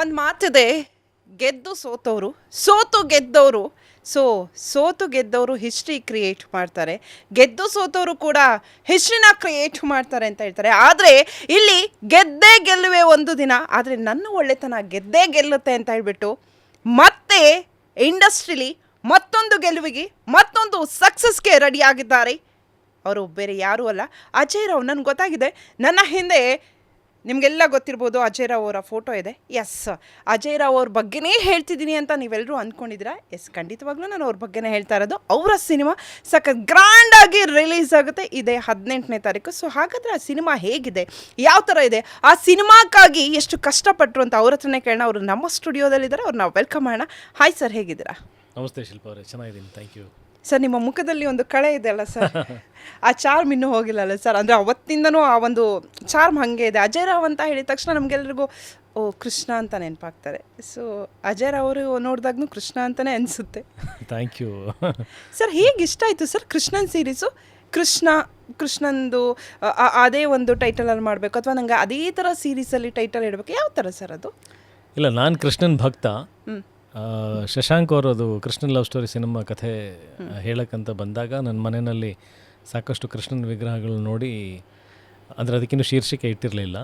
ಒಂದು ಮಾತಿದೆ, ಗೆದ್ದು ಸೋತವರು ಸೋತು ಗೆದ್ದವರು ಸೊ ಸೋತು ಗೆದ್ದವರು ಹಿಸ್ಟ್ರಿ ಕ್ರಿಯೇಟ್ ಮಾಡ್ತಾರೆ. ಗೆದ್ದು ಸೋತವರು ಕೂಡ ಹಿಸ್ಟ್ರಿನ ಕ್ರಿಯೇಟ್ ಮಾಡ್ತಾರೆ ಅಂತ ಹೇಳ್ತಾರೆ. ಆದರೆ ಇಲ್ಲಿ ಗೆದ್ದೇ ಗೆಲ್ಲುವೆ ಒಂದು ದಿನ, ಆದರೆ ನನ್ನ ಒಳ್ಳೆತನ ಗೆದ್ದೇ ಗೆಲ್ಲುತ್ತೆ ಅಂತ ಹೇಳ್ಬಿಟ್ಟು ಮತ್ತೆ ಇಂಡಸ್ಟ್ರಿಲಿ ಮತ್ತೊಂದು ಗೆಲುವಿಗೆ, ಮತ್ತೊಂದು ಸಕ್ಸಸ್ಗೆ ರೆಡಿಯಾಗಿದ್ದಾರೆ ಅವರು ಬೇರೆ ಯಾರೂ ಅಲ್ಲ. ಅಜಯ್ ರಾವ್, ನನಗೆ ಗೊತ್ತಾಗಿದೆ. ನನ್ನ ಹಿಂದೆ ನಿಮಗೆಲ್ಲ ಗೊತ್ತಿರ್ಬೋದು ಅಜಯ್ ರಾವ್ ಅವರ ಫೋಟೋ ಇದೆ. ಎಸ್ ಅಜಯ್ ರಾವ್ ಅವ್ರ ಬಗ್ಗೆನೇ ಹೇಳ್ತಿದ್ದೀನಿ ಅಂತ ನೀವೆಲ್ಲರೂ ಅಂದ್ಕೊಂಡಿದ್ದೀರಾ? ಎಸ್ ಖಂಡಿತವಾಗ್ಲೂ ನಾನು ಅವ್ರ ಬಗ್ಗೆನೇ ಹೇಳ್ತಾ ಇರೋದು. ಅವರ ಸಿನಿಮಾ ಸಖತ್ ಗ್ರ್ಯಾಂಡಾಗಿ ರಿಲೀಸ್ ಆಗುತ್ತೆ. ಇದೆ ಹದಿನೆಂಟನೇ ತಾರೀಕು. ಸೊ ಹಾಗಾದರೆ ಆ ಸಿನಿಮಾ ಹೇಗಿದೆ? ಯಾವ ಥರ ಇದೆ? ಆ ಸಿನಿಮಾಕ್ಕಾಗಿ ಎಷ್ಟು ಕಷ್ಟಪಟ್ಟರು ಅಂತ ಅವ್ರ ಹತ್ರನೇ ಕೇಳೋಣ. ಅವರು ನಮ್ಮ ಸ್ಟುಡಿಯೋದಲ್ಲಿದ್ದಾರೆ ನಾವು ವೆಲ್ಕಮ್ ಮಾಡೋಣ. ಹಾಯ್ ಸರ್ ಹೇಗಿದ್ದೀರಾ? ನಮಸ್ತೆ ಶಿಲ್ಪ ಅವರೇ. ಚೆನ್ನಾಗಿದ್ದೀನಿ. ಥ್ಯಾಂಕ್ ಯು ಸರ್ ನಿಮ್ಮ ಮುಖದಲ್ಲಿ ಒಂದು ಕಳೆ ಇದೆ ಅಲ್ಲ ಸರ್? ಆ ಚಾರ್ಮ್ ಇನ್ನೂ ಹೋಗಿಲ್ಲ ಅಲ್ಲ ಸರ್? ಅಂದರೆ ಅವತ್ತಿಂದನೂ ಆ ಒಂದು ಚಾರ್ಮ್ ಹಾಗೆ ಇದೆ. ಅಜಯ್ ರಾವ್ ಅಂತ ಹೇಳಿದ ತಕ್ಷಣ ನಮಗೆಲ್ರಿಗೂ ಓ ಕೃಷ್ಣ ಅಂತ ನೆನಪಾಗ್ತಾರೆ. ಸೊ ಅಜಯ್ ರಾವ್ ಅವರು ನೋಡಿದಾಗೂ ಕೃಷ್ಣ ಅಂತಲೇ ಅನಿಸುತ್ತೆ. ಥ್ಯಾಂಕ್ ಯು ಸರ್ ಹೇಗೆ ಇಷ್ಟ ಆಯಿತು ಸರ್ ಕೃಷ್ಣನ್ ಸೀರೀಸು ಕೃಷ್ಣ ಕೃಷ್ಣಂದು ಅದೇ ಒಂದು ಟೈಟಲಲ್ಲಿ ಮಾಡಬೇಕು ಅಥವಾ ನಂಗೆ ಅದೇ ಥರ ಸೀರೀಸಲ್ಲಿ ಟೈಟಲ್ ಇಡಬೇಕು? ಯಾವ ಥರ ಸರ್ ಅದು? ಇಲ್ಲ ನಾನು ಕೃಷ್ಣನ್ ಭಕ್ತ. ಶಶಾಂಕ್ ಅವರದು ಕೃಷ್ಣನ್ ಲವ್ ಸ್ಟೋರಿ ಸಿನಿಮಾ ಕಥೆ ಹೇಳಕ್ಕಂತ ಬಂದಾಗ ನನ್ನ ಮನೆಯಲ್ಲಿ ಸಾಕಷ್ಟು ಕೃಷ್ಣನ ವಿಗ್ರಹಗಳು ನೋಡಿ, ಅಂದರೆ ಅದಕ್ಕಿನ್ನೂ ಶೀರ್ಷಿಕೆ ಇಟ್ಟಿರಲಿಲ್ಲ.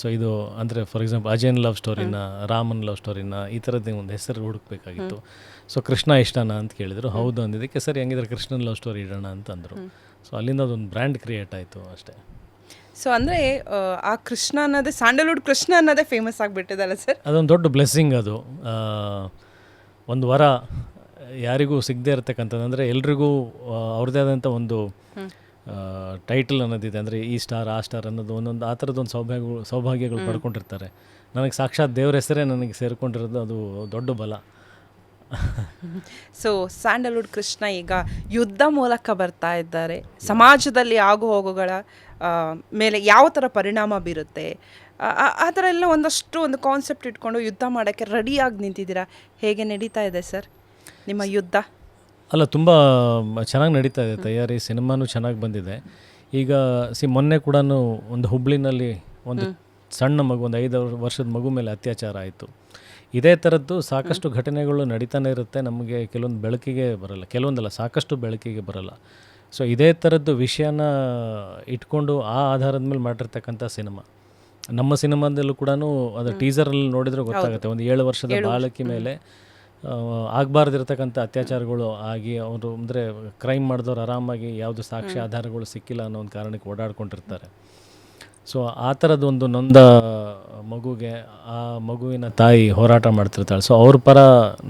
ಸೊ ಇದು ಅಂದರೆ ಫಾರ್ ಎಕ್ಸಾಂಪಲ್ ಅಜಯನ್ ಲವ್ ಸ್ಟೋರಿನ, ರಾಮನ್ ಲವ್ ಸ್ಟೋರಿನ ಈ ಥರದ್ದು ಒಂದು ಹೆಸರು ಹುಡುಕಬೇಕಾಗಿತ್ತು. ಸೊ ಕೃಷ್ಣ ಇಷ್ಟನಾ ಅಂತ ಕೇಳಿದರು. ಹೌದು ಅಂದಿದ್ದಕ್ಕೆ ಸರಿ, ಹಂಗಿದ್ರೆ ಕೃಷ್ಣನ್ ಲವ್ ಸ್ಟೋರಿ ಇಡೋಣ ಅಂತಂದರು. ಸೊ ಅಲ್ಲಿಂದ ಅದೊಂದು ಬ್ರ್ಯಾಂಡ್ ಕ್ರಿಯೇಟ್ ಆಯಿತು ಅಷ್ಟೇ. ಸೊ ಅಂದರೆ ಆ ಕೃಷ್ಣ ಅನ್ನೋದೇ ಸ್ಯಾಂಡಲ್ವುಡ್ ಕೃಷ್ಣ ಅನ್ನೋದೇ ಫೇಮಸ್ ಆಗಿಬಿಟ್ಟಿದಲ್ಲ ಸರ್ ಅದೊಂದು ದೊಡ್ಡ ಬ್ಲೆಸ್ಸಿಂಗ್ ಅದು. ಒಂದು ವರ ಯಾರಿಗೂ ಸಿಗದೇ ಇರತಕ್ಕಂಥದ್ದು. ಅಂದರೆ ಎಲ್ರಿಗೂ ಅವ್ರದೇ ಅವ್ರದ್ದೇ ಆದಂಥ ಒಂದು ಟೈಟಲ್ ಅನ್ನೋದಿದೆ. ಅಂದರೆ ಈ ಸ್ಟಾರ್ ಆ ಸ್ಟಾರ್ ಅನ್ನೋದು ಒಂದೊಂದು ಆ ಥರದ್ದೊಂದು ಸೌಭಾಗ್ಯಗಳು ಸೌಭಾಗ್ಯಗಳು ಪಡ್ಕೊಂಡಿರ್ತಾರೆ. ನನಗೆ ಸಾಕ್ಷಾತ್ ದೇವ್ರ ಹೆಸರೇ ನನಗೆ ಸೇರಿಕೊಂಡಿರೋದು ಅದು ದೊಡ್ಡ ಬಲ. ಸೊ ಸ್ಯಾಂಡಲ್ವುಡ್ ಕೃಷ್ಣ ಈಗ ಯುದ್ಧ ಮೂಲಕ ಬರ್ತಾ ಇದ್ದಾರೆ. ಸಮಾಜದಲ್ಲಿ ಆಗು ಹೋಗುಗಳ ಮೇಲೆ ಯಾವ ಥರ ಪರಿಣಾಮ ಬೀರುತ್ತೆ? ಆ- ಥರ ಎಲ್ಲ ಒಂದಷ್ಟು ಒಂದು ಕಾನ್ಸೆಪ್ಟ್ ಇಟ್ಕೊಂಡು ಯುದ್ಧ ಮಾಡೋಕ್ಕೆ ರೆಡಿಯಾಗಿ ನಿಂತಿದ್ದೀರಾ? ಹೇಗೆ ನಡೀತಾ ಇದೆ ಸರ್ ನಿಮ್ಮ ಯುದ್ಧ? ಅಲ್ಲ ತುಂಬ ಚೆನ್ನಾಗಿ ನಡೀತಾ ಇದೆ. ತಯಾರಿ ಸಿನಿಮಾನು ಚೆನ್ನಾಗಿ ಬಂದಿದೆ. ಈಗ ಸಿ ಮೊನ್ನೆ ಕೂಡ ಒಂದು ಹುಬ್ಳಿನಲ್ಲಿ ಒಂದು ಸಣ್ಣ ಮಗು ಒಂದು ಐದು ವರ್ಷದ ಮಗು ಮೇಲೆ ಅತ್ಯಾಚಾರ ಆಯಿತು. ಇದೇ ಥರದ್ದು ಸಾಕಷ್ಟು ಘಟನೆಗಳು ನಡೀತಾನೆ ಇರುತ್ತೆ. ನಮಗೆ ಕೆಲವೊಂದು ಬೆಳಕಿಗೆ ಬರಲ್ಲ. ಕೆಲವೊಂದಲ್ಲ ಸಾಕಷ್ಟು ಬೆಳಕಿಗೆ ಬರಲ್ಲ. ಸೊ ಇದೇ ಥರದ್ದು ವಿಷಯನ ಇಟ್ಕೊಂಡು ಆ ಆಧಾರದ ಮೇಲೆ ಮಾಡಿರ್ತಕ್ಕಂಥ ಸಿನಿಮಾ. ನಮ್ಮ ಸಿನಿಮಾದಲ್ಲೂ ಕೂಡ ಅದು ಟೀಸರಲ್ಲಿ ನೋಡಿದ್ರೆ ಗೊತ್ತಾಗುತ್ತೆ. ಒಂದು ಏಳು ವರ್ಷದ ಬಾಲಕಿ ಮೇಲೆ ಆಗಬಾರ್ದಿರ್ತಕ್ಕಂಥ ಅತ್ಯಾಚಾರಗಳು ಆಗಿ ಅವರು ಅಂದರೆ ಕ್ರೈಮ್ ಮಾಡಿದವ್ರು ಆರಾಮಾಗಿ ಯಾವುದು ಸಾಕ್ಷಿ ಆಧಾರಗಳು ಸಿಕ್ಕಿಲ್ಲ ಅನ್ನೋ ಒಂದು ಕಾರಣಕ್ಕೆ ಓಡಾಡ್ಕೊಂಡಿರ್ತಾರೆ. ಸೊ ಆ ಥರದ್ದು ಒಂದು ನೊಂದ ಮಗುಗೆ ಆ ಮಗುವಿನ ತಾಯಿ ಹೋರಾಟ ಮಾಡ್ತಿರ್ತಾಳೆ. ಸೊ ಅವ್ರ ಪರ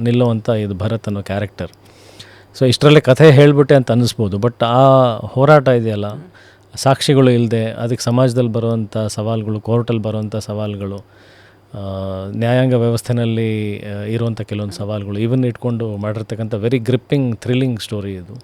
ನಿಲ್ಲುವಂಥ ಇದು ಭರತ್ ಅನ್ನೋ ಕ್ಯಾರೆಕ್ಟರ್ ಸೊ ಇಷ್ಟರಲ್ಲೇ ಕಥೆ ಹೇಳಿಬಿಟ್ಟೆ ಅಂತ ಅನ್ನಿಸ್ಬೋದು. ಬಟ್ ಆ ಹೋರಾಟ ಇದೆಯಲ್ಲ ಸಾಕ್ಷಿಗಳು ಇಲ್ಲದೆ ಅದಕ್ಕೆ ಸಮಾಜದಲ್ಲಿ ಬರುವಂಥ ಸವಾಲುಗಳು ಕೋರ್ಟಲ್ಲಿ ಬರುವಂಥ ಸವಾಲುಗಳು ನ್ಯಾಯಾಂಗ ವ್ಯವಸ್ಥೆನಲ್ಲಿ ಆ, ಇರುವಂಥ ಕೆಲವೊಂದು ಸವಾಲುಗಳು ಇವನ್ನ ಇಟ್ಕೊಂಡು ಮಾಡಿರ್ತಕ್ಕಂಥ ವೆರಿ ಗ್ರಿಪ್ಪಿಂಗ್ ಥ್ರಿಲ್ಲಿಂಗ್ ಸ್ಟೋರಿ ಇದು.